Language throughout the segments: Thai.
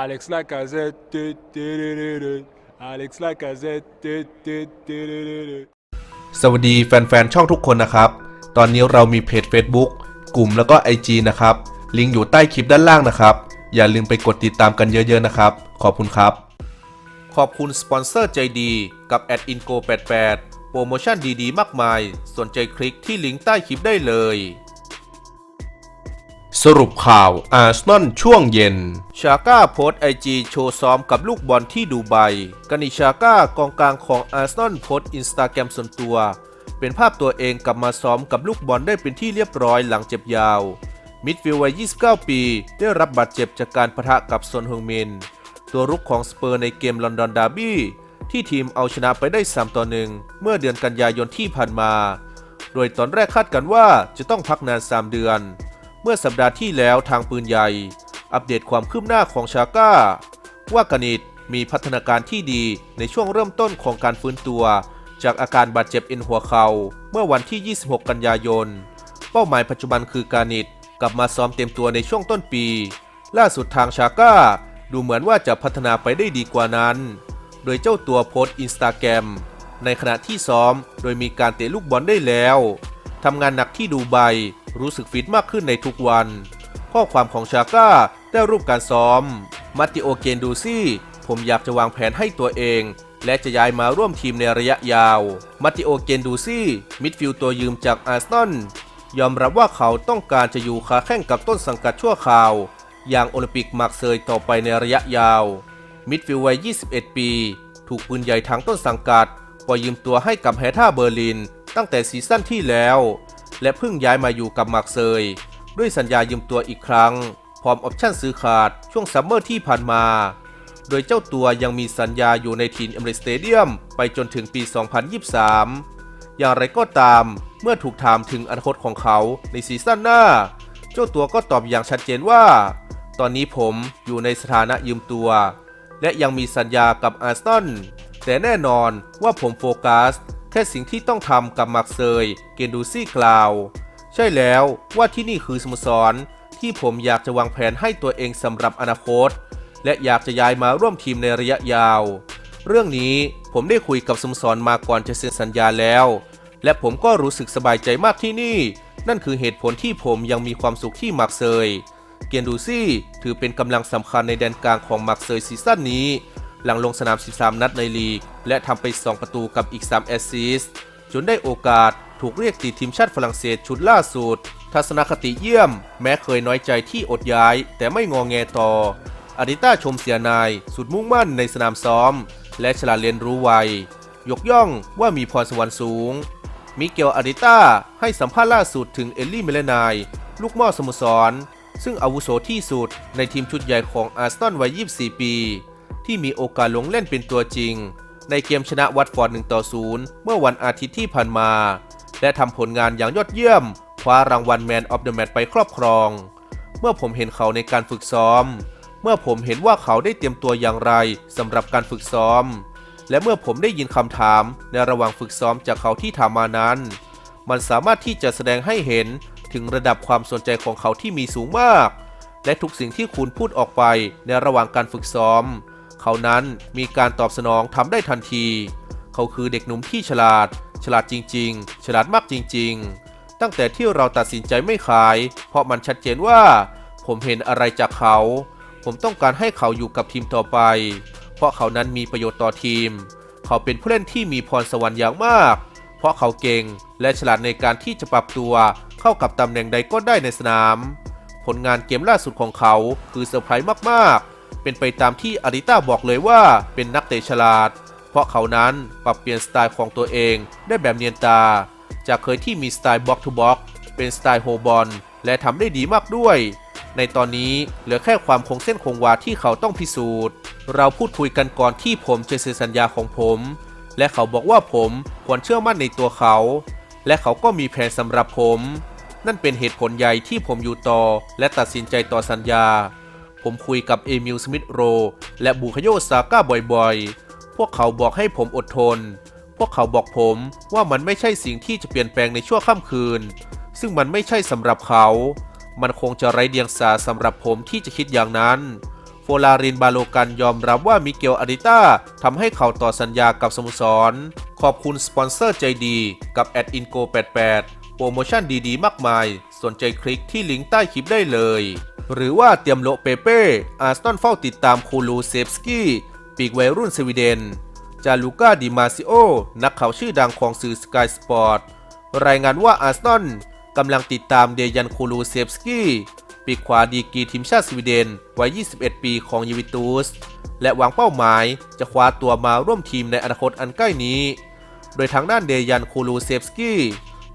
Alex Lacazette. du- du- du- du- du. Alex Lacazette. du- du- du- du- du- du. สวัสดีแฟนๆ ช่องทุกคนนะครับ ตอนนี้เรามีเพจ Facebook กลุ่มแล้วก็ IG นะครับ ลิงก์อยู่ใต้คลิปด้านล่างนะครับ อย่าลืมไปกดติดตามกันเยอะๆนะครับ ขอบคุณครับ ขอบคุณสปอนเซอร์ใจดีกับ a d i n g o 88โปรโมชั่นดีๆ มากมาย สนใจคลิกที่ลิงก์ใต้คลิปได้เลย สรุปข่าวอาร์เซนอลช่วงเย็น ชาก้าโพสไอจีโชว์ซ้อมกับลูกบอลที่ดูไบกานิชาก้ากองกลางของอาร์เซนอลโพสอินสตาแกรมส่วนตัว เป็นภาพตัวเองกลับมาซ้อมกับลูกบอลได้เป็นที่เรียบร้อยหลังเจ็บยาว มิดฟิลด์วัย 29 ปี ได้รับบาดเจ็บจากการปะทะกับซอนฮงมิน ตัวรุกของสเปอร์ในเกมลอนดอนดาร์บี้ที่ทีมเอาชนะไปได้ 3 ต่อ 1 เมื่อเดือนกันยายนที่ผ่านมา โดยตอนแรกคาดกันว่าจะต้องพักนาน 3 เดือน เมื่อสัปดาห์ที่แล้วทางปืนใหญ่ อัปเดตความคืบหน้าของชาก้า ว่ากานิตมีพัฒนาการที่ดีในช่วงเริ่มต้นของการฟื้นตัว จากอาการบาดเจ็บเอ็นหัวเข่าเมื่อวันที่ 26 กันยายน เป้าหมายปัจจุบันคือกานิตกลับมาซ้อมเต็มตัวในช่วงต้นปี ล่าสุดทางชาก้า ดูเหมือนว่าจะพัฒนาไปได้ดีกว่านั้น โดยเจ้าตัวโพสต์อินสตาแกรมในขณะที่ซ้อมโดยมีการเตะลูกบอลได้แล้วทำงานหนักที่ดูไบ รู้สึกฟิตมากขึ้นในทุกวัน ข้อความของชาก้าได้รูปการซ้อมมาติโอเกนดูซี่ ผมอยากจะวางแผนให้ตัวเอง และจะย้ายมาร่วมทีมในระยะยาวมาติโอเกนดูซี่ มิดฟิลด์ตัวยืมจากอาร์เซนอลยอมรับว่าเขาต้องการจะอยู่ขาแข่งกับต้นสังกัดชั่วคราว อย่างโอลิมปิกมาร์กเซยต่อไปในระยะยาว มิดฟิลด์วัย 21 ปี ถูกปืนใหญ่ทั้งต้นสังกัดปล่อยยืมตัวให้กับแฮท่าเบอร์ลิน ตั้งแต่ซีซั่นที่แล้ว และเพิ่งย้ายมาอยู่กับมาร์กเซย ด้วยสัญญายืมตัวอีกครั้ง พร้อมออปชั่นซื้อขาดช่วงซัมเมอร์ที่ผ่านมา โดยเจ้าตัวยังมีสัญญาอยู่ในทีมเอมเรสเตเดียมไปจนถึงปี 2023 อย่างไรก็ตามเมื่อถูกถามถึงอนาคตของเขาในซีซั่นหน้า เจ้าตัวก็ตอบอย่างชัดเจนว่า ตอนนี้ผมอยู่ในสถานะยืมตัว และยังมีสัญญากับอาร์ซนอลแต่แน่นอนว่าผมโฟกัส แค่สิ่งที่ต้องทำกับมาร์กเซย เกนดูซี่กล่าว ใช่แล้วว่าที่นี่คือสโมสร ที่ผมอยากจะวางแผนให้ตัวเองสำหรับอนาคต และอยากจะย้ายมาร่วมทีมในระยะยาว เรื่องนี้ผมได้คุยกับสโมสรมาก่อนจะเซ็นสัญญาแล้ว และผมก็รู้สึกสบายใจมากที่นี่ นั่นคือเหตุผลที่ผมยังมีความสุขที่มาร์กเซย เกียนดูซี่ถือเป็นกำลังสำคัญในแดนกลางของมาร์กเซยซีซั่นนี้ หลังลงสนาม 13 นัดในลีก และทำไป 2 ประตูกับอีก 3 แอสซิสต์จนได้โอกาสถูกเรียกติดทีมชาติฝรั่งเศสชุดล่าสุด ทัศนคติเยี่ยม แม้เคยน้อยใจที่อดย้าย แต่ไม่งอแงต่ออาริต้าชมเสียนาย สุดมุ่งมั่นในสนามซ้อม และฉลาดเรียนรู้ไวยกย่องว่ามีพรสวรรค์สูง มิเกลอาริต้าให้สัมภาษณ์ล่าสุดถึงเอลลี่เมเลนาย ลูกม่อสโมสร ซึ่งอาวุโสที่สุดในทีมชุดใหญ่ของอาร์เซนอลวัย 24 ปี ที่มีโอกาสลงเล่นเป็นตัวจริง ในเกมชนะวัตฟอร์ด1ต่อ0เมื่อวันอาทิตย์ที่ผ่านมา และทำผลงานอย่างยอดเยี่ยมคว้ารางวัลแมนออฟเดอะแมตไปครอบครอง เมื่อผมเห็นเขาในการฝึกซ้อม เมื่อผมเห็นว่าเขาได้เตรียมตัวอย่างไรสำหรับการฝึกซ้อม และเมื่อผมได้ยินคำถามในระหว่างฝึกซ้อมจากเขาที่ถามมานั้น มันสามารถที่จะแสดงให้เห็นถึงระดับความสนใจของเขาที่มีสูงมาก และทุกสิ่งที่คุณพูดออกไปในระหว่างการฝึกซ้อม เขานั้นมีการตอบสนองทำได้ทันที เขาคือเด็กหนุ่มที่ฉลาด ฉลาดจริง ๆ ฉลาดมากจริง ๆ ตั้งแต่ที่เราตัดสินใจไม่ขาย เพราะมันชัดเจนว่า ผมเห็นอะไรจากเขา ผมต้องการให้เขาอยู่กับทีมต่อไป เพราะเขานั้นมีประโยชน์ต่อทีม เขาเป็นผู้เล่นที่มีพรสวรรค์อย่างมาก เพราะเขาเก่งและฉลาดในการที่จะปรับตัวเข้ากับตำแหน่งใดก็ได้ในสนาม ผลงานเกมล่าสุดของเขาคือเซอร์ไพรส์มากๆ เป็นไปตามที่อาริต้าบอกเลยว่าเป็นนักเตะฉลาด เพราะเขานั้นปรับเปลี่ยนสไตล์ของตัวเองได้แบบเนียนตา จากเคยที่มีสไตล์บล็อกทูบล็อกเป็นสไตล์โฮบอลและทำได้ดีมากด้วย ในตอนนี้เหลือแค่ความคงเส้นคงวาที่เขาต้องพิสูจน์ เราพูดคุยกันก่อนที่ผมจะเซ็นสัญญาของผม และเขาบอกว่าผมควรเชื่อมั่นในตัวเขา และเขาก็มีแผนสำหรับผม นั่นเป็นเหตุผลใหญ่ที่ผมอยู่ต่อ และตัดสินใจต่อสัญญา ผมคุยกับเอมิลสมิธโรและบูคาโยซาก้าบ่อยๆ พวกเขาบอกให้ผมอดทน พวกเขาบอกผมว่ามันไม่ใช่สิ่งที่จะเปลี่ยนแปลงในชั่วค่ำคืน ซึ่งมันไม่ใช่สำหรับเขา มันคงจะไร้เดียงสาสำหรับผมที่จะคิดอย่างนั้น โฟลารินบาโลกันยอมรับว่ามิเกลอาริต้าทำให้เขาต่อสัญญากับสโมสร ขอบคุณสปอนเซอร์ใจดีกับแอดอินโก88โปรโมชั่นดีๆ มากมาย สนใจคลิกที่ลิงก์ใต้คลิปได้เลย หรือว่าเตรียมโละเปเป้ อาร์สตันเฝ้าติดตามคูลูเซฟสกี้ ปีกวัยรุ่นสวีเดน จาลูก้าดิมาซิโอ นักข่าวชื่อดังของสื่อสกายสปอร์ต รายงานว่าอาร์เซนกำลังติดตามเดยันคูลูเซฟสกี้ ปีกขวาดีกีทีมชาติสวีเดน วัย 21 ปีของยูวิตูส และวางเป้าหมายจะคว้าตัวมาร่วมทีมในอนาคตอันใกล้นี้ โดยทางด้านเดยันคูลูเซฟสกี้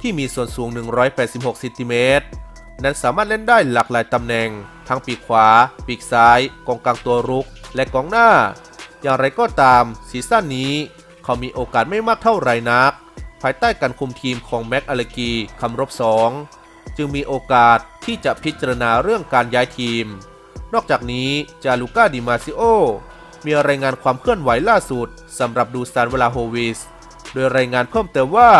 ที่มีส่วนสูง 186ซนติเมตร นั้นสามารถเล่นได้หลากหลายตำแหน่ง ทั้งปีกขวา ปีกซ้าย กองกลางตัวรุก และกองหน้า อย่างไรก็ตามซีซั่นนี้ เขามีโอกาสไม่มากเท่าไรนัก ภายใต้การคุมทีมของแม็กอเลกีคำรบสองจึงมีโอกาสที่จะพิจารณาเรื่องการย้ายทีม นอกจากนี้จาลูก้าดิมาซิโอมีรายงานความเคลื่อนไหวล่าสุดสำหรับดูซานเวลาโฮวิส โดยรายงานเพิ่มเติมว่า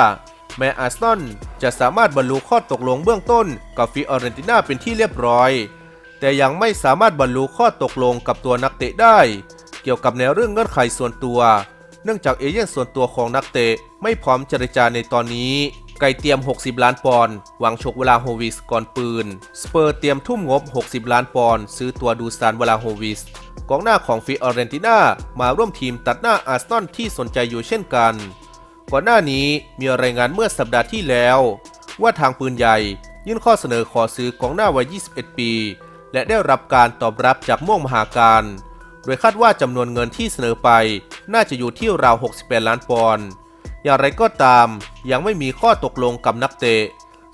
แม้อาร์ซนอล จะสามารถบรรลุข้อตกลงเบื้องต้นกับฟิออเรนติน่าเป็นที่เรียบร้อย แต่ยังไม่สามารถบรรลุข้อตกลงกับตัวนักเตะได้ เกี่ยวกับแนวเรื่องเงื่อนไขส่วนตัว เนื่องจากเอเย่นส่วนตัวของนักเตะไม่พร้อมเจรจาในตอนนี้ ไกเตรียม 60 ล้านปอนด์วังฉกเวลาโฮวิสก่อนปืน สเปอร์เตรียมทุ่มงบ 60 ล้านปอนด์ซื้อตัวดูซานเวลาโฮวิสกองหน้าของฟิออเรนติน่ามาร่วมทีมตัดหน้าอาร์เซนอลที่สนใจอยู่เช่นกัน ก่อนหน้านี้มีรายงานเมื่อสัปดาห์ที่แล้ว ว่าทางปืนใหญ่ยื่นข้อเสนอขอซื้อกองหน้าวัย 21 ปี และได้รับการตอบรับจากม่วงมหาการ โดยคาดว่าจำนวนเงินที่เสนอไปน่าจะอยู่ที่ราว 68 ล้านปอนด์ อย่างไรก็ตามยังไม่มีข้อตกลงกับนักเตะ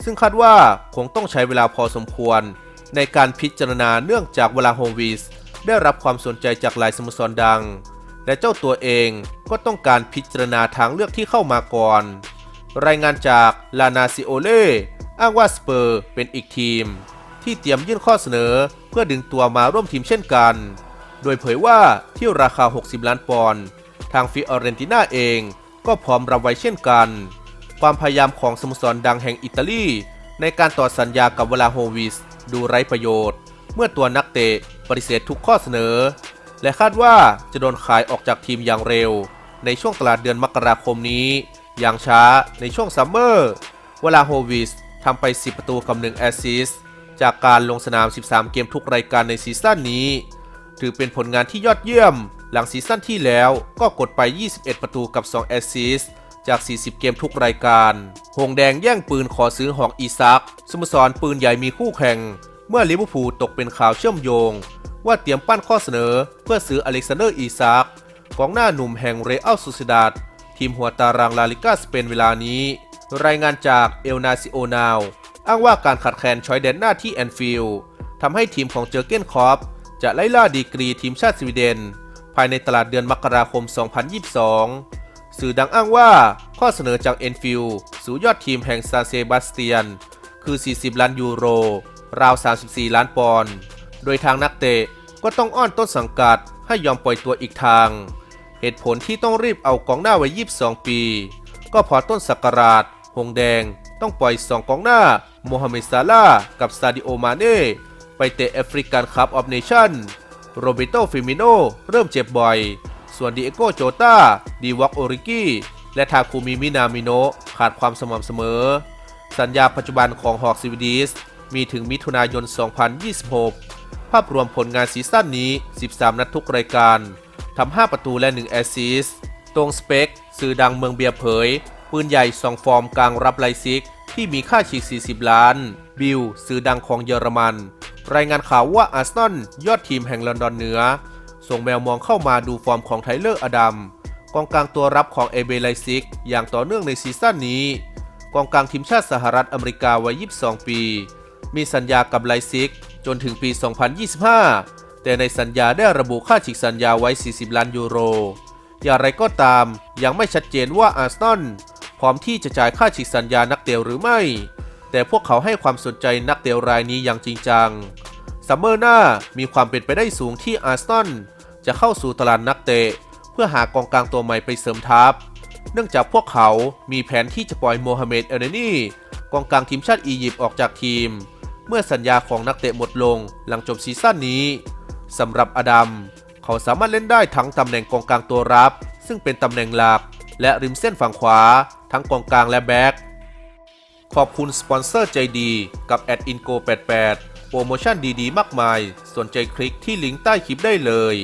ซึ่งคาดว่าคงต้องใช้เวลาพอสมควร ในการพิจารณาเนื่องจากเวลาโฮวิสได้รับความสนใจจากหลายสโมสรดัง และเจ้าตัวเองก็ต้องการพิจารณาทางเลือกที่เข้ามาก่อน รายงานจากลานาซิโอเล่อ้างว่าสเปอร์เป็นอีกทีม ที่เตรียมยื่นข้อเสนอเพื่อดึงตัวมาร่วมทีมเช่นกัน โดยเผยว่าที่ราคา 60 ล้านปอนด์ทางฟิออเรนติน่าเองก็พร้อมรับไว้เช่นกัน ความพยายามของสโมสรดังแห่งอิตาลี ในการต่อสัญญากับเวลาโฮวิส ดูไร้ประโยชน์ เมื่อตัวนักเตะปฏิเสธทุกข้อเสนอ และคาดว่าจะโดนขายออกจากทีมอย่างเร็ว ในช่วงตลาดเดือนมกราคมนี้ อย่างช้าในช่วงซัมเมอร์ เวลาโฮวิสทำไป 10 ประตูกับ1แอสซิสจากการลงสนาม 13 เกมทุกรายการในซีซั่นนี้ ถือเป็นผลงานที่ยอดเยี่ยม หลังซีซั่นที่แล้วก็กดไป 21 ประตูกับ 2 แอสซิสจาก 40 เกมทุกรายการ หงแดงแย่งปืนขอซื้อหอกอีซักสโมสรปืนใหญ่มีคู่แข่ง เมื่อลิเวอร์พูลตกเป็นข่าวเชื่อมโยง ว่าเตรียมปั้นข้อเสนอเพื่อซื้ออเล็กซานเดอร์อีซักกองหน้าหนุ่มแห่งเรอัลซูซิดาดทีมหัวตารางลาลิกาสเปนเวลานี้ รายงานจากเอลนาซิโอนาวอ้างว่าการขัดแคลนชอยแดนหน้าที่แอนฟิลด์ทำให้ทีมของเจอเกนคอปจะไล่ล่าดีกรีทีมชาติสวีเดน ภายในตลาดเดือนมกราคม 2022 สื่อดังอ้างว่าข้อเสนอจากเอนฟิลด์สู่ยอดทีมแห่งซาเซบาสเตียน คือ 40 ล้านยูโร ราว 34 ล้านปอนด์โดยทางนักเตะก็ต้องอ้อนต้นสังกัดให้ยอมปล่อยตัวอีกทาง เหตุผลที่ต้องรีบเอากองหน้าไว้22 ปี ก็เพอต้นสักราช หงแดง ต้องปล่อย 2 กองหน้าโมฮัมเหม็ดซาลากับซาดิโอมาเน่ไปเตะแอฟริกันคัพออฟเนชั่นโรเบโตฟิมิโนเริ่มเจ็บบ่อย ส่วนดิเอโกโจตาดีวอกโอริกิและทาคุมิมินามิโนขาดความสม่ำเสมอ สัญญาปัจจุบันของฮอกซิวิดีส มีถึงมิถุนายน 2026 ภาพรวมผลงานซีซั่นนี้ 13 นัดทุกรายการ ทำ 5 ประตูและ 1 แอสซิสต์ ตรงสเปค สื่อดังเมืองเบียร์เผย ปืนใหญ่ 2 ฟอร์มกลางรับไลซิก ที่มีค่าฉีก 40 ล้าน บิล สื่อดังของเยอรมัน รายงานข่าวว่าอาร์เซนอลยอดทีมแห่งลอนดอนเหนือ ส่งแมวมองเข้ามาดูฟอร์มของไทเลอร์อดัมกองกลางตัวรับของเอเบไลซิก อย่างต่อเนื่องในซีซั่นนี้ กองกลางทีมชาติสหรัฐอเมริกาวัย 22 ปี มีสัญญากับไลซิกจนถึงปี 2025 แต่ในสัญญาได้ระบุค่าฉีกสัญญาไว้ 40 ล้านยูโร อย่างไรก็ตาม ยังไม่ชัดเจนว่าอาร์เซนอลพร้อมที่จะจ่ายค่าฉีกสัญญานักเตะหรือไม่ แต่พวกเขาให้ความสนใจนักเตะรายนี้อย่างจริงจัง ซัมเมอร์หน้ามีความเป็นไปได้สูงที่อาร์เซนอลจะเข้าสู่ตลาดนักเตะ เพื่อหากองกลางตัวใหม่ไปเสริมทัพ เนื่องจากพวกเขามีแผนที่จะปล่อยโมฮัมเหม็ดเอเนนีกองกลางทีมชาติอียิปต์ออกจากทีม เมื่อสัญญาของนักเตะหมดลงหลังจบซีซั่นนี้สำหรับอดัม เขาสามารถเล่นได้ทั้งตำแหน่งกองกลางตัวรับ ซึ่งเป็นตำแหน่งหลัก และริมเส้นฝั่งขวา ทั้งกองกลางและแบ็กขอบคุณสปอนเซอร์ใจดีกับ a d i n g o 88โปรโมชั่นดีๆ มากมาย สนใจคลิกที่ลิงก์ใต้คลิปได้เลย